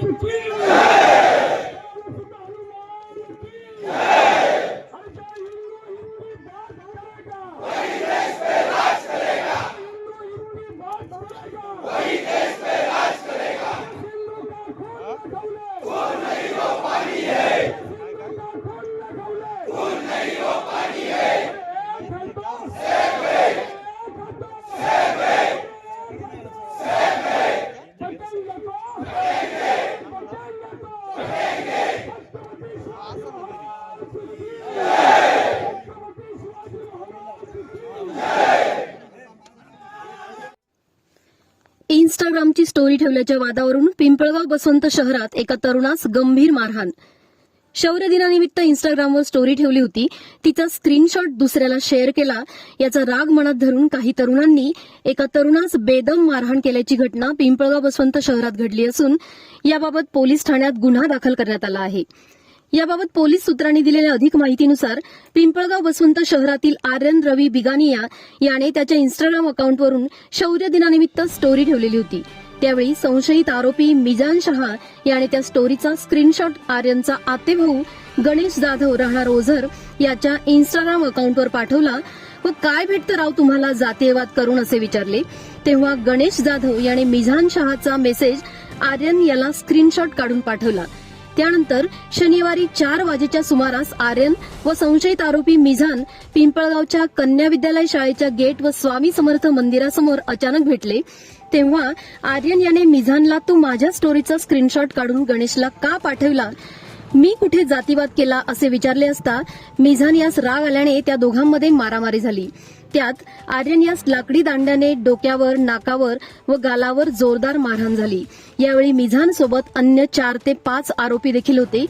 Campo इंस्टाग्रामची story ठेवल्याच्या वादावरून पिंपळगाव बसवंत शहरात एका तरुणास गंभीर मारहाण. शौर्य दिनानिमित्त इंस्टाग्रामवर स्टोरी ठेवली होती. तिचा स्क्रीनशॉट दुसऱ्याला शेअर केला. याचा राग मनात धरून काही तरुणांनी एका तरुणास बेदम मारहाण केल्याची घटना पिंपळगाव बसवंत शहरात घडली असून याबाबत पोलीस ठाण्यात गुन्हा दाखल करण्यात आला आहे. याबाबत पोलीस सूत्रांनी दिलेल्या अधिक माहितीनुसार पिंपळगाव वसंत शहरातील आर्यन रवी बिगानिया याने त्याच्या इंस्टाग्राम अकाउंटवरून शौर्य दिनानिमित्त स्टोरी ठेवलेली होती. त्यावेळी संशयित आरोपी मिजान शहा याने त्या स्टोरीचा स्क्रीनशॉट आर्यनचा आतेभाऊ गणेश जाधव राहणार ओझर याच्या इंस्टाग्राम अकाउंटवर पाठवला व काय भेटतं राव तुम्हाला जातीयवाद करून असे विचारले. तेव्हा गणेश जाधव याने मिझान शहाचा मेसेज आर्यन याला स्क्रीनशॉट काढून पाठवला. त्यानंतर शनिवारी चार वाजेच्या सुमारास आर्यन व संशयित आरोपी मिझान पिंपळगावच्या कन्या विद्यालय शाळेच्या गेट व स्वामी समर्थ मंदिरासमोर अचानक भेटले. तेव्हा आर्यन याने मिझानला तू माझ्या स्टोरीचा स्क्रीनशॉट काढून गणेशला का पाठवला? मी कुठे जातीवाद केला असे विचारले असता मिझान यास राग आल्याने त्या दोघांमध्ये मारामारी झाली. त्यात आर्यन यास लाकडी दांड्याने डोक्यावर नाकावर व गालावर जोरदार मारहाण झाली. यावेळी मिझान सोबत अन्य चार ते पाच आरोपी देखील होते.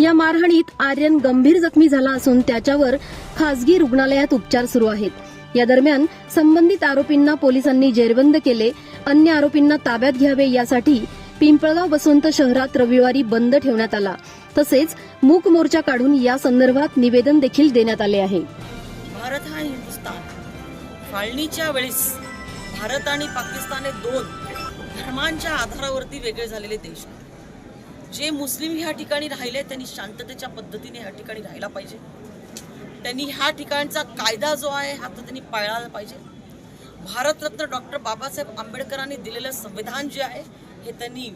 या मारहाणीत आर्यन गंभीर जखमी झाला असून त्याच्यावर खासगी रुग्णालयात उपचार सुरू आहेत. या दरम्यान संबंधित आरोपींना पोलिसांनी जेरबंद केले. अन्य आरोपींना ताब्यात घ्यावे यासाठी पिंपळगाव बसवंत शहरात रविवारी बंद ठेवण्यात आला. तसेच मूक मोर्चा काढून या संदर्भात निवेदन देखील देण्यात आले आहे. भारत हा हिंदुस्तान. फाळणीच्या वेळेस भारत आणि पाकिस्तान हे दोन धर्मांच्या आधारावरती वेगळे झालेले देश जे मुस्लिम ह्या ठिकाणी राहिले त्यांनी शांततेच्या पद्धतीने ह्या ठिकाणी राहायला पाहिजे. त्यांनी ह्या ठिकाणचा कायदा जो आहे हा तर त्यांनी पाळला पाहिजे. भारतरत्न डॉक्टर बाबासाहेब आंबेडकरांनी दिलेलं संविधान जे आहे हे त्यांनी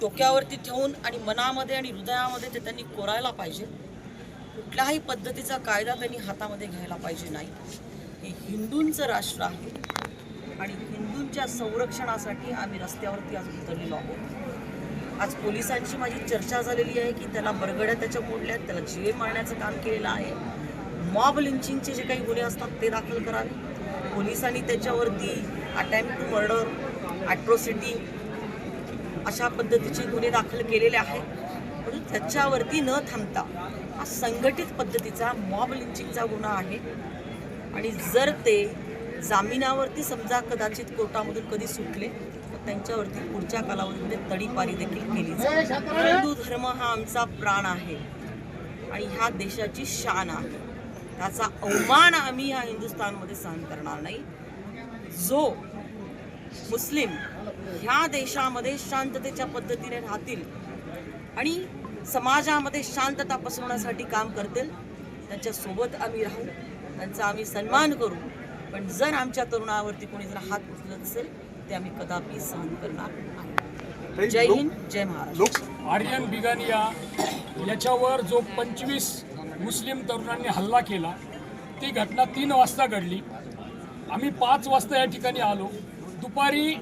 डोक्यावरती ठेवून आणि मनामध्ये आणि हृदयामध्ये ते त्यांनी कोरायला पाहिजे. कुठल्याही पद्धतीचा कायदा त्यांनी हातामध्ये घ्यायला पाहिजे नाही. हे हिंदूंचं राष्ट्र आहे आणि हिंदूंच्या संरक्षणासाठी आम्ही रस्त्यावरती आज उतरलेलो आहोत. आज पोलिसांची माझी चर्चा झालेली आहे की त्याला बरगड्या त्याच्या मोडल्यात त्याला जीवे मारण्याचं काम केलेलं आहे. मॉब लिंचिंगचे जे काही गुन्हे असतात ते दाखल करावे. पोलिसांनी त्याच्यावरती अटॅम्प टू मर्डर ॲट्रोसिटी अशा पद्धतीचे गुन्हे दाखल केलेले आहेत. परंतु त्याच्यावरती न थांबता हा संघटित पद्धतीचा मॉब लिंचिंगचा गुन्हा आहे. आणि जर ते जामिनावरती समजा कदाचित कोर्टामधून कधी सुटले तर त्यांच्यावरती पुढच्या कालावधीमध्ये तडीपारी देखील केली जाईल. हिंदू धर्म हा आमचा प्राण आहे आणि ह्या देशाची शान आहे. त्याचा अवमान आम्ही ह्या हिंदुस्थानमध्ये सहन करणार नाही. जो मुस्लिम ह्या देशामध्ये शांततेच्या पद्धतीने राहतील आणि समाजामध्ये शांतता पसरवण्यासाठी काम करतील त्यांच्यासोबत आम्ही राहू. त्यांचा आम्ही सन्मान करू. पण जर आमच्या तरुणावरती कोणी जर हात उचलत असेल ते आम्ही कदापि सहन करणार नाही. जय हिंद जय महाराष्ट्र. आर्यन बिगानिया याच्यावर जो पंचवीस मुस्लिम तरुणांनी हल्ला केला ती घटना तीन वाजता घडली. आम्ही पाच वाजता या ठिकाणी आलो. दुपारी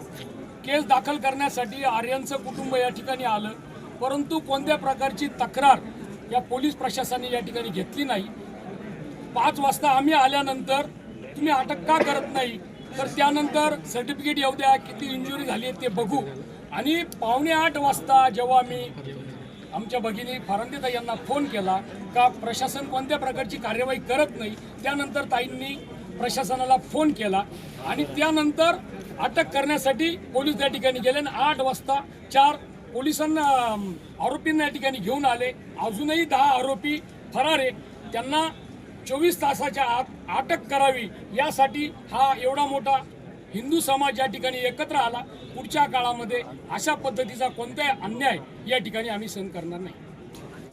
केस दाखल करण्यासाठी आर्यनचं कुटुंब या ठिकाणी आलं. परंतु कोणत्या प्रकारची तक्रार या पोलीस प्रशासनाने या ठिकाणी घेतली नाही. पाच वाजता आम्ही आल्यानंतर तुम्ही अटक का करत नाही? तर त्यानंतर सर्टिफिकेट येऊ द्या किती इंजुरी झाली ते बघू. आणि पावणे आठ वाजता जेव्हा मी आमच्या भगिनी फरांदेता यांना फोन केला का प्रशासन कोणत्या प्रकारची कार्यवाही करत नाही त्यानंतर ताईंनी प्रशासनाला फोन केला. आणि त्यानंतर अटक करण्यासाठी पोलीस त्या ठिकाणी गेले आणि आठ वाजता चार पोलिसांना आरोपींना या ठिकाणी घेऊन आले. अजूनही दहा आरोपी फरार आहे त्यांना चोवीस तासाच्या आत अटक करावी यासाठी हा एवढा मोठा हिंदू समाज या ठिकाणी एकत्र आला. पुढच्या काळामध्ये अशा पद्धतीचा कोणताही अन्याय या ठिकाणी आम्ही सहन करणार नाही.